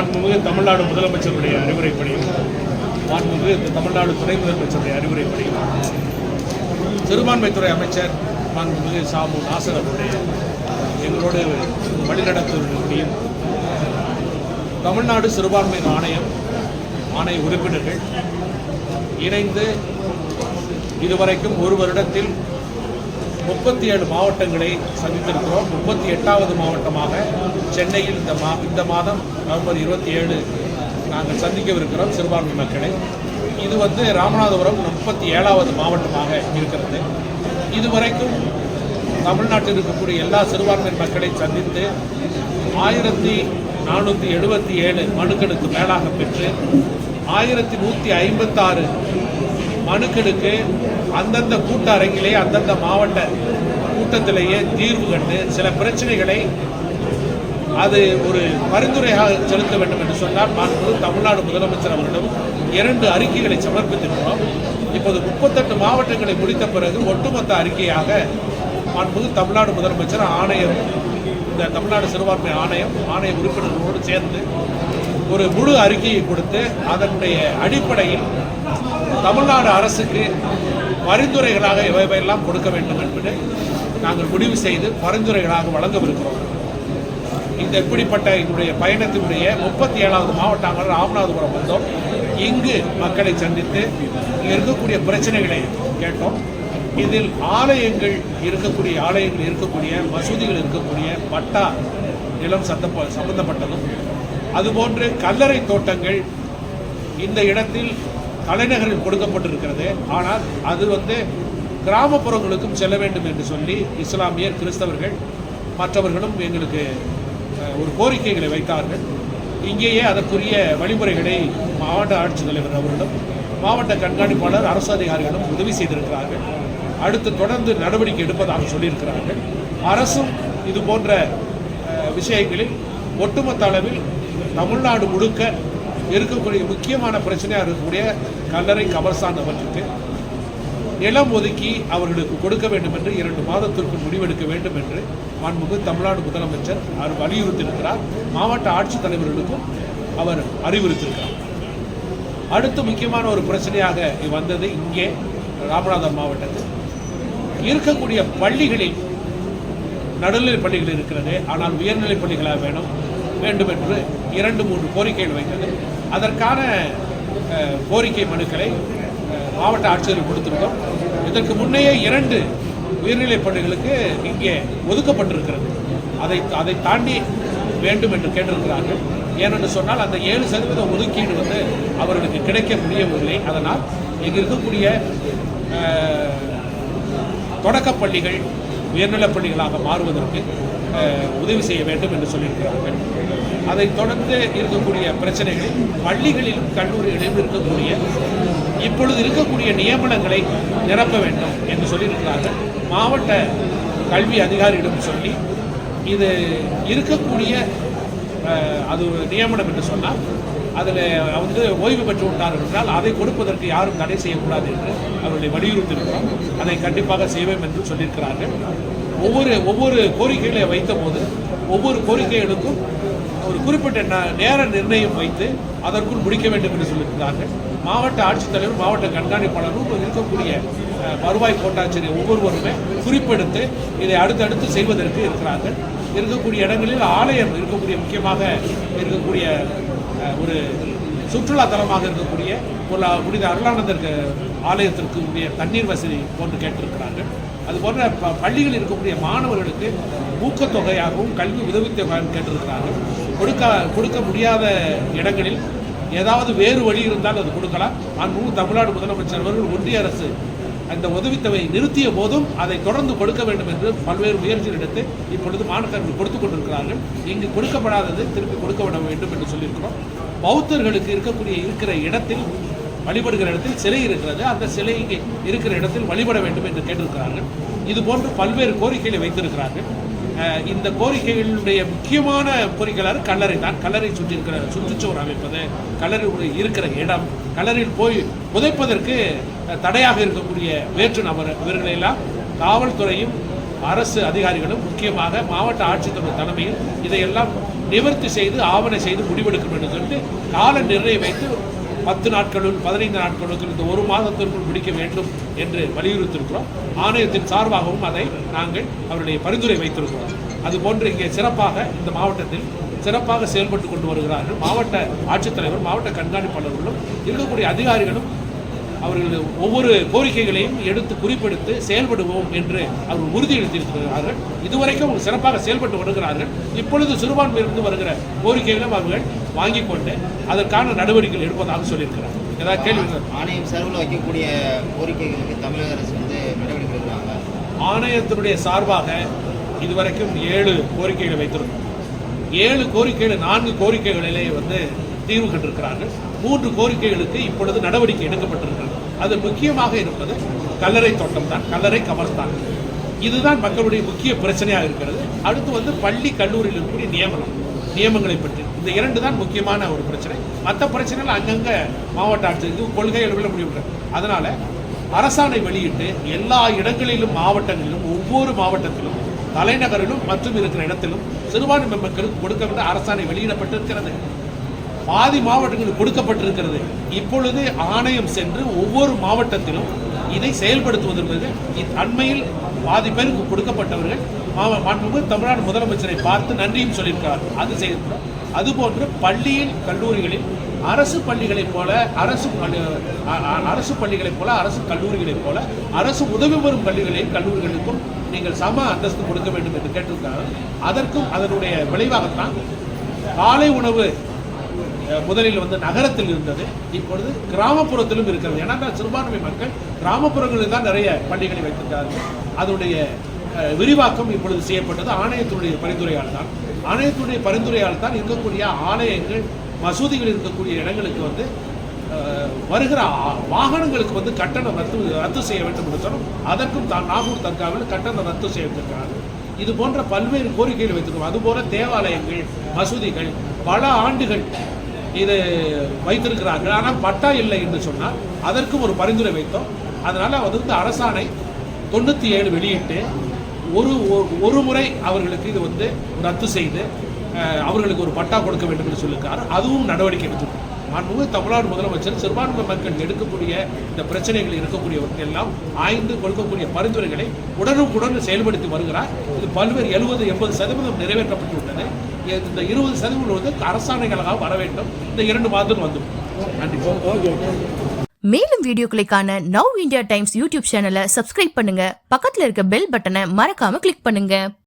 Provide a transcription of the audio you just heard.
மாண்புமிகு தமிழ்நாடு முதலமைச்சருடைய அறிவுரைப்படியும் மாண்புமிகு தமிழ்நாடு துணை முதலமைச்சருடைய அறிவுரைப்படியும் சிறுபான்மைத்துறை அமைச்சர் மாண்புமிகு சாமு நாசர் அவருடைய எங்களோடு வழிநடத்துவதையும் தமிழ்நாடு சிறுபான்மை ஆணையம் ஆணைய உறுப்பினர்கள் இணைந்து இதுவரைக்கும் ஒரு வருடத்தில் முப்பத்தி ஏழு மாவட்டங்களை சந்தித்திருக்கிறோம். முப்பத்தி எட்டாவது மாவட்டமாக சென்னையில் இந்த மா இந்த மாதம் நவம்பர் இருபத்தி ஏழு நாங்கள் சந்திக்கவிருக்கிறோம் சிறுபான்மை மக்களை. இது வந்து ராமநாதபுரம் முப்பத்தி ஏழாவது மாவட்டமாக இருக்கிறது. இதுவரைக்கும் தமிழ்நாட்டில் இருக்கக்கூடிய எல்லா சிறுபான்மை மக்களை சந்தித்து ஆயிரத்தி நானூற்றி எழுபத்தி ஏழு மனுக்களுக்கு மேலாக பெற்று ஆயிரத்தி நூற்றி ஐம்பத்தாறு மனுக்களுக்கு அந்தந்த கூட்ட அரங்கிலே அந்தந்த மாவட்ட கூட்டத்திலேயே தீர்வு கண்டு சில பிரச்சனைகளை அது ஒரு பரிந்துரையாக செலுத்த வேண்டும் என்று சொன்னால் மாண்பு தமிழ்நாடு முதலமைச்சர் அவர்களிடம் இரண்டு அறிக்கைகளை சமர்ப்பித்திருக்கிறோம். இப்போது முப்பத்தெட்டு மாவட்டங்களை முடித்த பிறகு ஒட்டுமொத்த அறிக்கையாக மாண்பு தமிழ்நாடு முதலமைச்சர் ஆணையம் இந்த தமிழ்நாடு சிறுபான்மை ஆணையம் ஆணைய உறுப்பினர்களோடு சேர்ந்து ஒரு முழு அறிக்கையை கொடுத்து அதனுடைய அடிப்படையில் தமிழ்நாடு அரசுக்கு பரிந்துரைகளாக இவையெல்லாம் கொடுக்க வேண்டும் என்பது நாங்கள் முடிவு செய்து பரிந்துரைகளாக வழங்கவிருக்கிறோம். இந்த இப்படிப்பட்ட என்னுடைய பயணத்தினுடைய முப்பத்தி ஏழாவது மாவட்டங்கள் ராமநாதபுரம் வந்தோம். இங்கு மக்களை சந்தித்து இங்கே இருக்கக்கூடிய பிரச்சனைகளை கேட்டோம். இதில் ஆலயங்கள் இருக்கக்கூடிய ஆலயங்கள் இருக்கக்கூடிய மசூதிகள் இருக்கக்கூடிய பட்டா நிலம் சந்தப்ப சம்பந்தப்பட்டதும். அதுபோன்று கல்லறை தோட்டங்கள் இந்த இடத்தில் தலைநகரில் கொடுக்கப்பட்டிருக்கிறது. ஆனால் அது வந்து கிராமப்புறங்களுக்கும் செல்ல வேண்டும் என்று சொல்லி இஸ்லாமியர் கிறிஸ்தவர்கள் மற்றவர்களும் எங்களுக்கு ஒரு கோரிக்கைகளை வைத்தார்கள். இங்கேயே அதற்குரிய வழிமுறைகளை மாவட்ட ஆட்சித்தலைவர் அவர்களும் மாவட்ட கண்காணிப்பாளர் அரசு அதிகாரிகளும் உதவி செய்திருக்கிறார்கள். அடுத்து தொடர்ந்து நடவடிக்கை எடுப்பதாக சொல்லியிருக்கிறார்கள். அரசும் இது போன்ற விஷயங்களில் ஒட்டுமொத்த அளவில் தமிழ்நாடு முழுக்க இருக்கக்கூடிய முக்கியமான பிரச்சனையாக இருக்கக்கூடிய கல்லறை கபர்ஸ்தான் அவற்றுக்கு நிலம் ஒதுக்கி அவர்களுக்கு கொடுக்க வேண்டும் என்று இரண்டு மாதத்திற்குள் முடிவெடுக்க வேண்டும் என்று மாண்புமிகு தமிழ்நாடு முதலமைச்சர் அவர் வலியுறுத்தியிருக்கிறார். மாவட்ட ஆட்சித்தலைவர்களுக்கும் அவர் அறிவுறுத்தியிருக்கிறார். அடுத்து முக்கியமான ஒரு பிரச்சனையாக வந்தது இங்கே ராமநாதன் மாவட்டத்தில். இருக்கக்கூடிய பள்ளிகளில் நடுநிலை பள்ளிகள் இருக்கிறது. ஆனால் உயர்நிலைப் பள்ளிகளாக வேணும் வேண்டும் என்று இரண்டு மூன்று கோரிக்கைகள் வைத்தது. அதற்கான கோரிக்கை மனுக்களை மாவட்ட ஆட்சியர் கொடுத்துருக்கோம் இதற்கு முன்னையே இரண்டு உயர்நிலைப் பள்ளிகளுக்கு இங்கே ஒதுக்கப்பட்டிருக்கிறது. அதை அதை தாண்டி வேண்டும் என்று கேட்டிருக்கிறார்கள். ஏனென்று சொன்னால் அந்த ஏழு சதவீத ஒதுக்கீடு வந்து அவர்களுக்கு கிடைக்க முடியவில்லை. அதனால் இங்கு இருக்கக்கூடிய தொடக்கப்பள்ளிகள் தொடக்கப் பள்ளிகள் உயர்நிலைப் பள்ளிகளாக மாறுவதற்கு உதவி செய்ய வேண்டும் என்று சொல்லியிருக்கிறார்கள். அதைத் தொடர்ந்து இருக்கக்கூடிய பிரச்சனைகள் பள்ளிகளிலும் கல்லூரிகளிலும் இருக்கக்கூடிய இப்பொழுது இருக்கக்கூடிய நியமனங்களை நிரப்ப வேண்டும் என்று சொல்லியிருக்கிறார்கள். மாவட்ட கல்வி அதிகாரியிடம் சொல்லி இது இருக்கக்கூடிய அது ஒரு நியமனம் என்று சொன்னால் அதில் வந்து ஓய்வு பெற்று விட்டார்கள் என்றால் அதை கொடுப்பதற்கு யாரும் தடை செய்யக்கூடாது என்று அவர்களை வலியுறுத்தியிருக்கிறோம். அதை கண்டிப்பாக செய்வோம் என்று சொல்லியிருக்கிறார்கள். ஒவ்வொரு ஒவ்வொரு கோரிக்கைகளை வைத்தபோது ஒவ்வொரு கோரிக்கைகளுக்கும் ஒரு குறிப்பிட்ட ந- நேர நிர்ணயம் வைத்து அதற்குள் முடிக்க வேண்டும் என்று சொல்லியிருக்கிறார்கள். மாவட்ட ஆட்சித்தலைவர் மாவட்ட கண்காணிப்பாளரும் இருக்கக்கூடிய வருவாய் கோட்டாட்சியர் ஒவ்வொருவருமே குறிப்பெடுத்து இதை அடுத்தடுத்து செய்வதற்கு இருக்கிறார்கள். இருக்கக்கூடிய இடங்களில் ஆலயம் இருக்கக்கூடிய முக்கியமாக இருக்கக்கூடிய ஒரு சுற்றுலாத்தலமாக இருக்கக்கூடிய ஒரு புனித அருளானந்தர் ஆலயத்திற்கு உரிய தண்ணீர் வசதி போன்று கேட்டிருக்கிறார்கள். அதுபோன்ற ப- பள்ளிகளில் இருக்கக்கூடிய மாணவர்களுக்கு ஊக்கத்தொகையாகவும் கல்வி உதவித்தொகையாகவும் கேட்டிருக்கிறார்கள். கொடுக்க கொடுக்க முடியாத இடங்களில் ஏதாவது வேறு வழி இருந்தால் அது கொடுக்கலாம். அன்பு தமிழ்நாடு முதலமைச்சர் அவர்கள் ஒன்றிய அரசு அந்த உதவித்தொகை நிறுத்திய போதும் அதை தொடர்ந்து கொடுக்க வேண்டும் என்று பல்வேறு முயற்சிகள் எடுத்து இப்பொழுது மாணவர்கள் கொடுத்து கொண்டிருக்கிறார்கள். இங்கு கொடுக்கப்படாதது திருப்பி கொடுக்க விட வேண்டும் என்று சொல்லியிருக்கிறோம். பௌத்தர்களுக்கு இருக்கக்கூடிய இருக்கிற இடத்தில் வழிபடுகிற இடத்தில் சிலை இருக்கிறது. அந்த சிலை இங்கே இருக்கிற இடத்தில் வழிபட வேண்டும் என்று கேட்டிருக்கிறார்கள். இது போன்று பல்வேறு கோரிக்கைகளை வைத்திருக்கிறார்கள். இந்த கோரிக்கைகளுடைய முக்கியமான கோரிக்கைகளாக கல்லறை தான். கல்லறை சுற்றி இருக்கிற சுற்றுச்சுவர் அமைப்பது கல்லறை உள்ள- இருக்கிற இடம். கல்லறையில் போய் புதைப்பதற்கு தடையாக இருக்கக்கூடிய வேற்று நபர் இவர்களையெல்லாம் காவல்துறையும் அரசு அதிகாரிகளும் முக்கியமாக மாவட்ட ஆட்சித்தலைவர் தலைமையில் இதையெல்லாம் நிவர்த்தி செய்து ஆவணை செய்து முடிவெடுக்கும் என்று சொல்லிட்டு கால நிர்ணயம் வைத்து பத்து நாட்களுள் பதினைந்து நாட்களுக்கு இந்த ஒரு மாதத்திற்குள் முடிக்க வேண்டும் என்று வலியுறுத்தியிருக்கிறோம். ஆணையத்தின் சார்பாகவும் அதை நாங்கள் அவருடைய பரிந்துரை வைத்திருக்கிறோம். அதுபோன்று இங்கே சிறப்பாக இந்த மாவட்டத்தில் சிறப்பாக செயல்பட்டு கொண்டு வருகிறார்கள். மாவட்ட ஆட்சித்தலைவர் மாவட்ட கண்காணிப்பாளர்களும் இருக்கக்கூடிய அதிகாரிகளும் அவர்கள் ஒவ்வொரு கோரிக்கைகளையும் எடுத்து குறிப்பெடுத்து செயல்படுவோம் என்று அவர்கள் உறுதியளித்திருக்கிறார்கள். இதுவரைக்கும் சிறப்பாக செயல்பட்டு வருகிறார்கள். இப்பொழுது சிறுபான்மையிலிருந்து வருகிற கோரிக்கைகளும் அவர்கள் வாங்கிக் கொண்டு அதற்கான நடவடிக்கைகள் எடுப்பதாக சொல்லியிருக்கிறார். ஏதாவது கேள்வி? ஆணையம் சார்பில் வைக்கக்கூடிய கோரிக்கைகளுக்கு தமிழக அரசு வந்து நடவடிக்கை எடுக்கிறாங்க. ஆணையத்தினுடைய சார்பாக இதுவரைக்கும் ஏழு கோரிக்கைகளை வைத்திருக்கிறோம். ஏழு கோரிக்கைகள் நான்கு கோரிக்கைகளிலே வந்து தீர்வு கண்டிருக்கிறார்கள். மூன்று கோரிக்கைகளுக்கு இப்பொழுது நடவடிக்கை எடுக்கப்பட்டிருக்கிறது. அது முக்கியமாக இருப்பது கல்லறை தோட்டம் தான் கல்லறை கபர்ஸ்தான். இதுதான் மக்களுடைய முக்கிய பிரச்சனையாக இருக்கிறது. அடுத்து வந்து பள்ளி கல்லூரியில் இருக்கக்கூடிய நியமனம் நியமங்களை பற்றி. இந்த இரண்டு தான் முக்கியமான ஒரு பிரச்சனை. மற்ற பிரச்சனைகள் அங்கங்கே மாவட்ட ஆட்சியருக்கு கொள்கை அளவில் முடிவு அதனால் அரசாணை வெளியிட்டு எல்லா இடங்களிலும் மாவட்டங்களிலும் ஒவ்வொரு மாவட்டத்திலும் தலைநகரிலும் மற்றும் இருக்கிற இடத்திலும் சிறுபான்மை மக்களுக்கு கொடுக்க வேண்டிய அரசாணை வெளியிடப்பட்டிருக்கிறது. பாதி மாவட்டங்களுக்கு கொடுக்கப்பட்டிருக்கிறது. இப்பொழுது ஆணையம் சென்று ஒவ்வொரு மாவட்டத்திலும் இதை செயல்படுத்துவதற்கு இ- அண்மையில் பாதி பேருக்கு கொடுக்கப்பட்டவர்கள். மாண்புமிகு தமிழ்நாடு முதலமைச்சரை பார்த்து நன்றியும் சொல்லியிருக்கிறார். அது செய்திருக்கிறோம் அதுபோன்று பள்ளியில் கல்லூரிகளில் அரசு பள்ளிகளைப் போல அரசு அரசு பள்ளிகளைப் போல அரசு கல்லூரிகளைப் போல அரசு உதவி பெறும் பள்ளிகளையும் கல்லூரிகளுக்கும் நீங்கள் சம அந்தஸ்து கொடுக்க வேண்டும் என்று கேட்டிருக்கிறார்கள். அதற்கும் அதனுடைய விளைவாகத்தான் காலை உணவு முதலில் வந்து நகரத்தில் இருந்தது. இப்பொழுது கிராமப்புறத்திலும் இருக்கிறது. ஏன்னா சிறுபான்மை மக்கள் கிராமப்புறங்களில் தான் நிறைய பள்ளிகளை வைத்திருக்கிறார்கள். அதனுடைய விரிவாக்கம் இப்பொழுது செய்யப்பட்டது. ஆணையத்தினுடைய பரிந்துரையால் தான். ஆணையத்தினுடைய பரிந்துரையால் தான் இருக்கக்கூடிய ஆலயங்கள் மசூதிகள் இருக்கக்கூடிய இடங்களுக்கு வந்து வருகிற வாகனங்களுக்கு வந்து கட்டணம் ரத்து ரத்து செய்ய வேண்டும் என்று சொன்னோம். அதற்கும் தான் நாகூர் தர்காவில் கட்டணம் ரத்து செய்திருக்கிறார்கள் இது போன்ற பல்வேறு கோரிக்கைகள் வைத்திருக்கோம். அதுபோல தேவாலயங்கள் மசூதிகள் பல ஆண்டுகள் இது வைத்திருக்கிறார்கள். ஆனால் பட்டா இல்லை என்று சொன்னால் அதற்கும் ஒரு பரிந்துரை வைத்தோம். அதனால வந்து அரசாணை தொண்ணூற்றி ஏழு வெளியிட்டு ஒரு ஒரு- ஒரு முறை அவர்களுக்கு இது வந்து ரத்து செய்து அவர்களுக்கு ஒரு பட்டா கொடுக்க வேண்டும் என்று சொல்லியிருக்காரு. அதுவும் நடவடிக்கை எடுத்திருக்கோம் மாண்புமிகு தமிழ்நாடு முதலமைச்சர் சிறுபான்மை மக்கள் எடுக்கக்கூடிய இந்த பிரச்சனைகள் இருக்கக்கூடியவற்றை எல்லாம் ஆய்ந்து கொடுக்கக்கூடிய பரிந்துரைகளை உடனுக்குடன் செயல்படுத்தி வருகிறார். இது பல்வேறு எழுபது எண்பது சதவீதம் நிறைவேற்றப்பட்டுள்ளது. இந்த இருபது சதவீதம் வந்து அரசாணைகளாக வர வேண்டும். இந்த இரண்டு மாதத்தில் வந்து. நன்றி. மேலும் வீடியோக்களை காண நவ் இந்தியா டைம்ஸ் யூடியூப் சேனலை சப்ஸ்கிரைப் பண்ணுங்க. பக்கத்தில் இருக்க பெல் பட்டனை மறக்காம கிளிக் பண்ணுங்க.